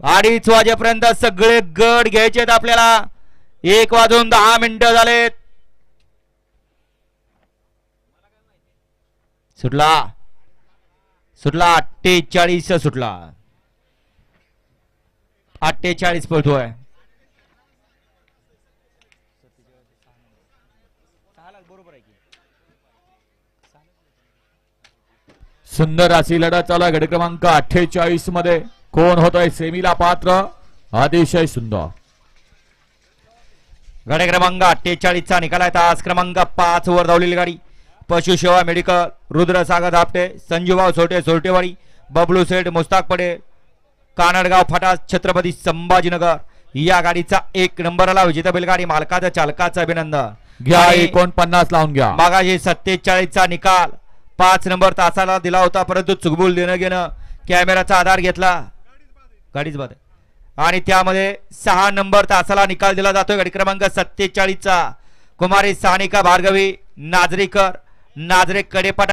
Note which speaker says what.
Speaker 1: अडीच वाजेपर्यंत सगळे गड घ्यायचे आहेत आपल्याला. एक वाजून दहा मिनिटं झालेत. सुटला. सुटला. अठ्ठेचाळीस सुटला. अठ्ठेचाळीस पळतोय.
Speaker 2: सुंदर अशी लढत चालू आहे क्रमांक अठ्ठेचाळीसमध्ये कोण होतोय? सेमीला पात्र अतिशय सुंदर.
Speaker 1: गाडी क्रमांक अठ्ठेचाळीस चा निकाल आहे. तास क्रमांक पाच वर धावलेली गाडी. पशुसेवा मेडिकल रुद्रसागर धापटे संजूभाऊ सोटे सोरटेवाडी बबलू सेठ मुस्ताक पडे कानडगाव फटा छत्रपती संभाजीनगर. या गाडीचा एक नंबरला विजेता बैलगाडी मालकाचं चालकाचं अभिनंदन.
Speaker 2: घ्या एकोणपन्नास लावून घ्या.
Speaker 1: मागाशी सत्तेचाळीस चा निकाल. पाच नंबर तासाला दिला होता परंतु चुकबुल देणं घेणं कॅमेराचा आधार घेतला. गाडीच बाद आहे. आणि त्यामध्ये सहा नंबर तासाला निकाल दिला जातोय गाडी क्रमांक सत्तेचाळीसचा कुमारी सानिका भार्गवी नाजरेकर नाजरे कडेपाटा